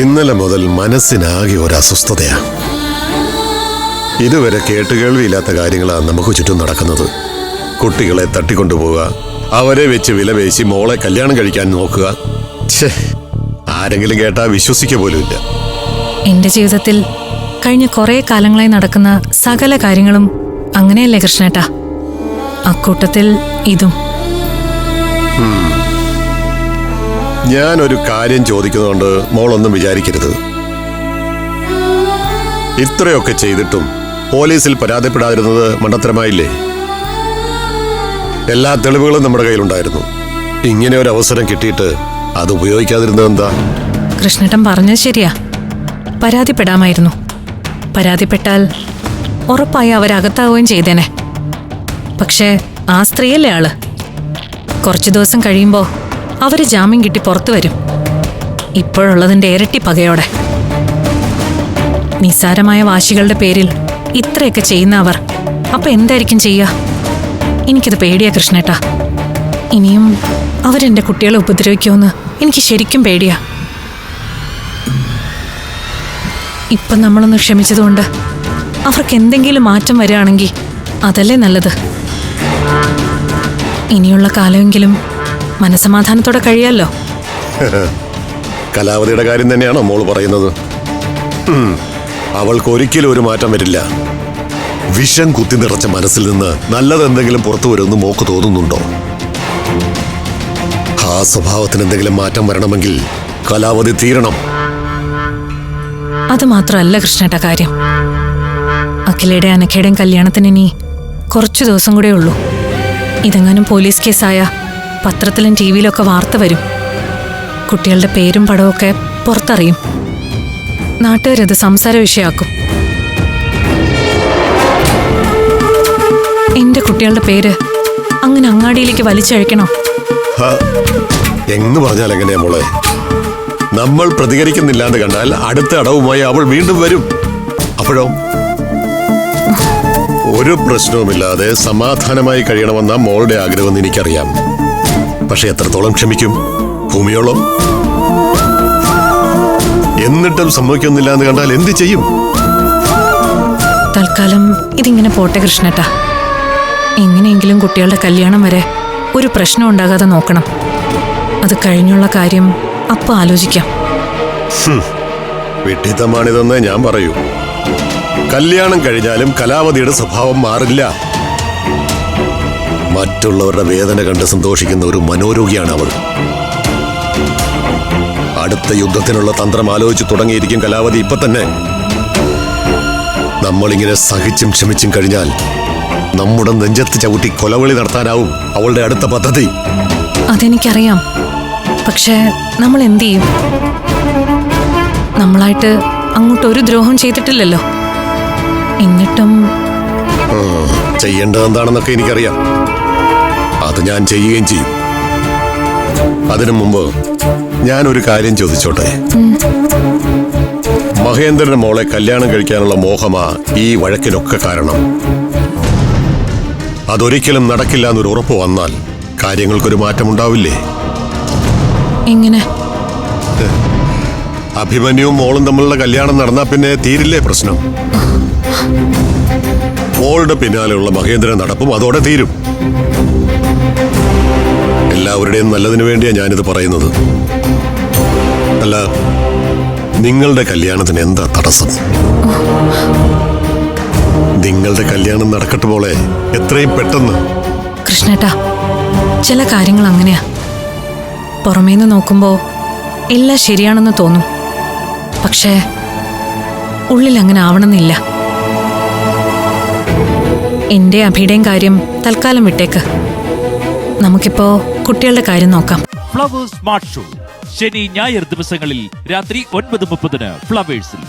ഇന്നലെ മുതൽ മനസ്സിനാകെ ഒരു അസ്വസ്ഥതയാ ഇതുവരെ കേട്ടുകേൾവിയില്ലാത്ത കാര്യങ്ങളാണ് നമുക്ക് ചുറ്റും നടക്കുന്നത്. കുട്ടികളെ തട്ടിക്കൊണ്ടുപോവുക അവരെ വെച്ച് വിലപേശി മോളെ കല്യാണം കഴിക്കാൻ നോക്കുക. ഛേ ആരെങ്കിലും കേട്ടാ വിശ്വസിക്കുക പോലുമില്ല. എന്റെ ജീവിതത്തിൽ കഴിഞ്ഞ കുറെ കാലങ്ങളായി നടക്കുന്ന സകല കാര്യങ്ങളും അങ്ങനെയല്ലേ കൃഷ്ണേട്ടാ? അക്കൂട്ടത്തിൽ ഇതും. ഞാനൊരു കാര്യം ചോദിക്കുന്നതുകൊണ്ട് മോളൊന്നും വിചാരിക്കരുത്. ഇത്രയൊക്കെ ചെയ്തിട്ടും പോലീസിൽ പരാതിപ്പെടാതിരുന്നത് മണ്ടത്തരമായില്ലേ? എല്ലാ തെളിവുകളും നമ്മുടെ കയ്യിലുണ്ടായിരുന്നു. ഇങ്ങനെ ഒരു അവസരം കിട്ടിയിട്ട് അത് ഉപയോഗിക്കാതിരുന്നത് എന്താ? കൃഷ്ണേട്ടൻ പറഞ്ഞത് ശരിയാ. പരാതിപ്പെടാമായിരുന്നു. പരാതിപ്പെട്ടാൽ ഉറപ്പായി അവരകത്താവുകയും ചെയ്തേനെ. പക്ഷേ ആ സ്ത്രീയല്ലേ ആൾ? കുറച്ചു ദിവസം കഴിയുമ്പോൾ അവർ ജാമ്യം കിട്ടി പുറത്തു വരും. ഇപ്പോഴുള്ളതിന്റെ ഇരട്ടി പകയോടെ. നിസ്സാരമായ വാശികളുടെ പേരിൽ ഇത്രയൊക്കെ ചെയ്യുന്ന അവർ അപ്പൊ എന്തായിരിക്കും ചെയ്യുക? എനിക്കത് പേടിയാ കൃഷ്ണേട്ടാ. ഇനിയും അവരെന്റെ കുട്ടികളെ ഉപദ്രവിക്കുമെന്ന് എനിക്ക് ശരിക്കും പേടിയാ. ഇപ്പം നമ്മളൊന്ന് ക്ഷമിച്ചതുകൊണ്ട് അവർക്ക് എന്തെങ്കിലും മാറ്റം വരികയാണെങ്കിൽ അതല്ലേ നല്ലത്. ഇനിയുള്ള കാലമെങ്കിലും മനസമാധാനത്തോടെ കഴിയാലോ? കലാവതിയുടെ കാര്യം തന്നെയാണോ മോൾ പറയുന്നത്? അവൾക്ക് ഒരിക്കലും ഒരു മാറ്റം വരില്ല. വിഷം കുത്തി നിറച്ച മനസ്സിൽ നിന്ന് നല്ലതെന്തെങ്കിലും പുറത്തു വരുമെന്ന് മോക്ക് തോന്നുന്നുണ്ടോ? ആ സ്വഭാവത്തിന് എന്തെങ്കിലും മാറ്റം വരണമെങ്കിൽ കലാവതി തീരണം. അത് മാത്രമല്ല കൃഷ്ണേട്ട കാര്യം. അഖിലയുടെ അനഖയുടെയും കല്യാണത്തിന് ഇനി കുറച്ചു ദിവസം കൂടെ ഉള്ളൂ. ഇതെങ്ങാനും പോലീസ് കേസായ പത്രത്തിലും ടി വിയിലൊക്കെ വാർത്ത വരും. കുട്ടികളുടെ പേരും പടമൊക്കെ പുറത്തറിയും. നാട്ടുകാരത് സംസാര വിഷയമാക്കും. എന്റെ കുട്ടികളുടെ പേര് അങ്ങനെ അങ്ങാടിയിലേക്ക് വലിച്ചഴക്കണോ? എന്ന് പറഞ്ഞാൽ എങ്ങനെയാ മോളെ? നമ്മൾ പ്രതികരിക്കുന്നില്ല എന്ന് കണ്ടാൽ അടുത്ത അടവുമായി അവൾ വീണ്ടും വരും. അപ്പോഴോ? ഒരു പ്രശ്നവുമില്ലാതെ സമാധാനമായി കഴിയണമെന്ന മോളുടെ ആഗ്രഹം എനിക്കറിയാം. പക്ഷെ എത്രത്തോളം ക്ഷമിക്കും? ഭൂമിയോളം? എന്നിട്ടും സംഭവിക്കുന്നില്ല എന്ന് കണ്ടാൽ എന്ത് ചെയ്യും? തൽക്കാലം ഇതിങ്ങനെ പോട്ടെ കൃഷ്ണേട്ടാ. എങ്ങനെയെങ്കിലും കുട്ടികളുടെ കല്യാണം വരെ ഒരു പ്രശ്നം ഉണ്ടാകാതെ നോക്കണം. അത് കഴിഞ്ഞുള്ള കാര്യം അപ്പ ആലോചിക്കാം. വിഡ്ഢിത്തമാണിതെന്ന് ഞാൻ പറയൂ. കല്യാണം കഴിഞ്ഞാലും കലാവതിയുടെ സ്വഭാവം മാറില്ല. മറ്റുള്ളവരുടെ വേദന കണ്ട് സന്തോഷിക്കുന്ന ഒരു മനോരോഗിയാണ് അവൾ. അടുത്ത യുദ്ധത്തിനുള്ള തന്ത്രം ആലോചിച്ച് തുടങ്ങിയിരിക്കും കലാവതി ഇപ്പൊ തന്നെ. നമ്മളിങ്ങനെ സഹിച്ചും ക്ഷമിച്ചും കഴിഞ്ഞാൽ നമ്മുടെ നെഞ്ചത്ത് ചവിട്ടി കൊലവിളി നടത്താനാവും അവളുടെ അടുത്ത പദ്ധതി. അതെനിക്കറിയാം. പക്ഷേ നമ്മൾ എന്ത് ചെയ്യും? നമ്മളായിട്ട് അങ്ങോട്ട് ഒരു ദ്രോഹം ചെയ്തിട്ടില്ലല്ലോ. എന്നിട്ടും ചെയ്യേണ്ടത് എന്താണെന്നൊക്കെ എനിക്കറിയാം. അത് ഞാൻ ചെയ്യുകയും ചെയ്യും. അതിനു മുമ്പ് ഞാൻ ഒരു കാര്യം ചോദിച്ചോട്ടെ? മഹേന്ദ്രൻ മോളെ കല്യാണം കഴിക്കാനുള്ള മോഹമാ ഈ വഴക്കിനൊക്കെ കാരണം. അതൊരിക്കലും നടക്കില്ല എന്നൊരു ഉറപ്പ് വന്നാൽ കാര്യങ്ങൾക്കൊരു മാറ്റമുണ്ടാവില്ലേ? എങ്ങനെ? അഭിമന്യുവും മോളും തമ്മിലുള്ള കല്യാണം നടന്നാ പിന്നെ തീരില്ലേ പ്രശ്നം? മോളുടെ പിന്നാലെയുള്ള മഹേന്ദ്രൻ നടപ്പും അതോടെ തീരും. എല്ലാവരുടെയും നല്ലതിനു വേണ്ടിയാ ഞാനിത് പറയുന്നത്. അല്ല നിങ്ങളുടെ കല്യാണത്തിന് എന്താ തടസ്സം? നിങ്ങളുടെ കല്യാണം നടക്കട്ടെ പോളെ എത്രയും പെട്ടെന്ന്. കൃഷ്ണേട്ടാ ചില കാര്യങ്ങൾ അങ്ങനെയാ. പുറമേന്ന് നോക്കുമ്പോ എല്ലാം ശരിയാണെന്ന് തോന്നും. പക്ഷേ ഉള്ളിൽ അങ്ങനെ ആവണമെന്നില്ല. എന്റെ അഭിയുടെയും കാര്യം തൽക്കാലം വിട്ടേക്ക്. നമുക്കിപ്പോ കുട്ടികളുടെ കാര്യം നോക്കാം. ഫ്ലവേഴ്സ് സ്മാർട്ട് ഷോ ശനി ഞായർ ദിവസങ്ങളിൽ രാത്രി ഒൻപത് മുപ്പതിന് ഫ്ലവേഴ്സിൽ